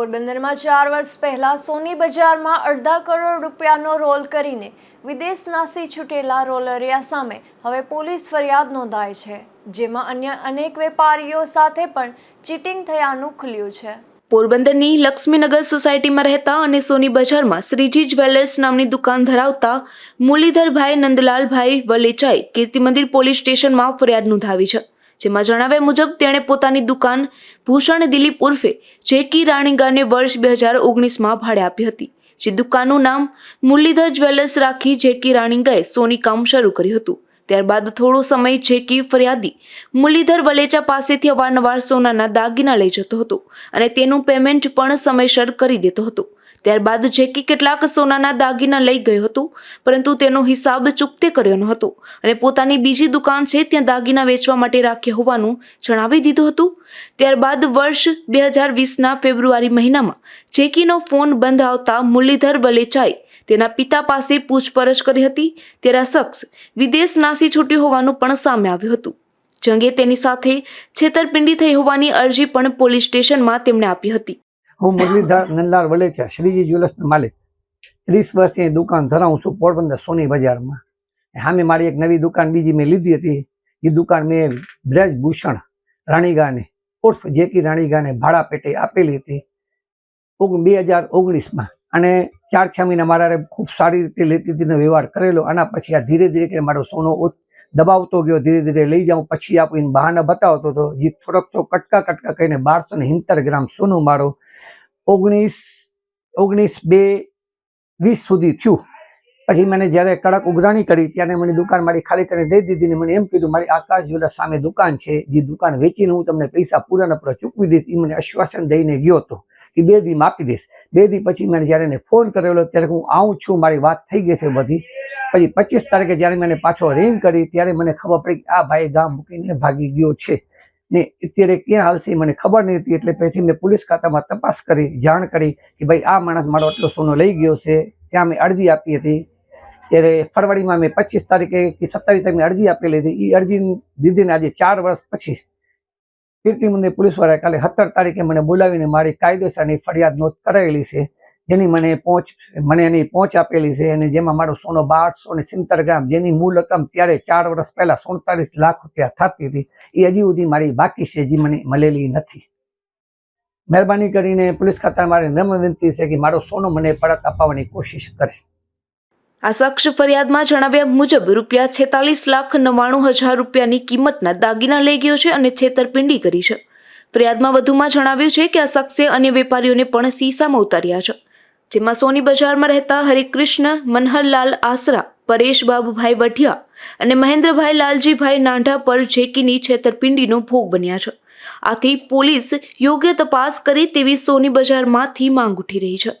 પોરબંદરમાં ચાર વર્ષ પહેલા સોની બજારમાં અડધા કરોડ રૂપિયાનો રોલ કરીને વિદેશ નાસી છૂટેલા રોલરિયા સામે હવે પોલીસ ફરિયાદ નોંધાઈ છે, જેમાં અન્ય અનેક વેપારીઓ સાથે પણ ચીટિંગ થયાનું ખુલ્યું છે. પોરબંદરની લક્ષ્મીનગર સોસાયટીમાં રહેતા અને સોની બજારમાં શ્રીજી જ્વેલર્સ નામની દુકાન ધરાવતા મુરલીધરભાઈ નંદલાલભાઈ વલેચાએ કીર્તિ મંદિર પોલીસ સ્ટેશનમાં ફરિયાદ નોંધાવી છે. જેમાં જણાવ્યા મુજબ, તેણે પોતાની દુકાન ભૂષણ દિલીપ ઉર્ફે જેકી રાણીગાને વર્ષ બે હજાર ઓગણીસમાં ભાડે આપી હતી, જે દુકાનનું નામ મુરલીધર જ્વેલર્સ રાખી જેકી રાણીગાએ સોની કામ શરૂ કર્યું હતું. ત્યારબાદ થોડો સમય જેકી ફરિયાદી મુરલીધર વલેચા પાસેથી અવારનવાર સોનાના દાગીના લઈ જતો હતો અને તેનું પેમેન્ટ પણ સમયસર કરી દેતો હતો. ત્યારબાદ જેકી કેટલાક સોનાના દાગીના લઈ ગયો હતો, પરંતુ તેનો હિસાબ ચૂકતે કર્યો ન હતો અને પોતાની બીજી દુકાન છે ત્યાં દાગીના વેચવા માટે રાખ્યા હોવાનું જણાવી દીધું હતું. ત્યારબાદ વર્ષ બે હજાર વીસના ફેબ્રુઆરી મહિનામાં જેકીનો ફોન બંધ આવતા મુરલીધર વલેચાએ તેના પિતા પાસે પૂછપરછ કરી હતી. ત્યારે શખ્સ વિદેશ નાસી છૂટ્યો હોવાનું પણ સામે આવ્યું હતું. જંગે તેની સાથે છેતરપિંડી થઈ હોવાની અરજી પણ પોલીસ સ્ટેશનમાં તેમણે આપી હતી. હું મુરલીધર નંદલાલ વલેચા શ્રીજી જ્વેલર્સનો માલિક. ત્રીસ વર્ષની દુકાન ધરાવું છું પોરબંદર સોની બજારમાં. સામે મારી એક નવી દુકાન બીજી મેં લીધી હતી. એ દુકાન મેં બ્રજભૂષણ રાણીગાને, ઉર્ફ જેકી રાણીગાને ભાડા પેટે આપેલી હતી બે હજાર ઓગણીસમાં. અને ચાર છ મહિના મારા ખૂબ સારી રીતે લેતી હતીનો વ્યવહાર કરેલો. આના પછી આ ધીરે ધીરે કરીને મારો સોનો દબાવતો ગયો ધીરે ધીરે લઈ જાઉં. પછી આપીને બહાના બતાવતો હતો જે થોડોક થોડોક કટકા કટકા કહીને બારસો ને ગ્રામ સોનું મારો ઓગણીસ ઓગણીસ બે વીસ સુધી થયું. પછી મને જ્યારે કડક ઉઘરાણી કરી, ત્યારે મને દુકાન મારી ખાલી કરી દઈ દીધી ને મને એમ કીધું, મારી આકાશ જ્વેલર્સ સામે દુકાન છે, જે દુકાન વેચીને હું તમને પૈસા પૂરાના પૂરા ચૂકવી દઈશ. એ મને આશ્વાસન દઈને ગયો હતો કે બે દી આપી દઈશ. બે દી પછી મેં જ્યારે એને ફોન કરેલો ત્યારે હું આવું છું, મારી વાત થઈ ગઈ છે બધી. પછી પચીસ તારીખે જ્યારે મને પાછો રિંગ કરી, ત્યારે મને ખબર પડી કે આ ભાઈ ગામ મૂકીને ભાગી ગયો છે. ને અત્યારે ક્યાં હાલશે મને ખબર નહીં હતી, એટલે પછી મેં પોલીસ ખાતામાં તપાસ કરી, જાણ કરી કે ભાઈ આ માણસ મારો આટલો સોનો લઈ ગયો છે, ત્યાં મેં અરજી આપી હતી. ત્યારે ફરવરીમાં મેં પચીસ તારીખે કે સત્તાવીસ તારીખે અરજી આપેલી હતી એ અરજી દીધીને આજે ચાર વર્ષ પછી કીર્તિ મંદિર પોલીસવાળાએ કાલે સત્તર તારીખે મને બોલાવીને મારી કાયદેસરની ફરિયાદ નોંધ કરાવેલી છે. જેની મને પહોંચ, મને એની પહોંચ આપેલી છે અને જેમાં મારો સોનો બારસો ને સિત્તેર ગ્રામ, જેની મૂળ રકમ ત્યારે ચાર વર્ષ પહેલા સુડતાલીસ લાખ રૂપિયા થતી હતી. એ હજી સુધી મારી બાકી છે જે મને મળેલી નથી. મહેરબાની કરીને પોલીસ ખાતા મારે નમ્ર વિનંતી છે કે મારો સોનો મને પરત અપાવવાની કોશિશ કરે. આ શખ્સ ફરિયાદમાં જણાવ્યા મુજબ રૂપિયા છેતાલીસ લાખ નવ્વાણું હજાર રૂપિયાની કિંમતના દાગીના લઈ ગયો છે અને છેતરપિંડી કરી છે. ફરિયાદમાં વધુમાં જણાવ્યું છે કે આ શખ્સે અન્ય વેપારીઓને પણ સીસામાં ઉતાર્યા છે. જેમાં સોની બજારમાં રહેતા હરિકૃષ્ણ, મનહરલાલ આસરા, પરેશ બાબુભાઈ વઢિયા અને મહેન્દ્રભાઈ લાલજીભાઈ નાંઢા પર જેકીની છેતરપિંડીનો ભોગ બન્યા છે. આથી પોલીસ યોગ્ય તપાસ કરી તેવી સોની બજારમાંથી માંગ ઉઠી રહી છે.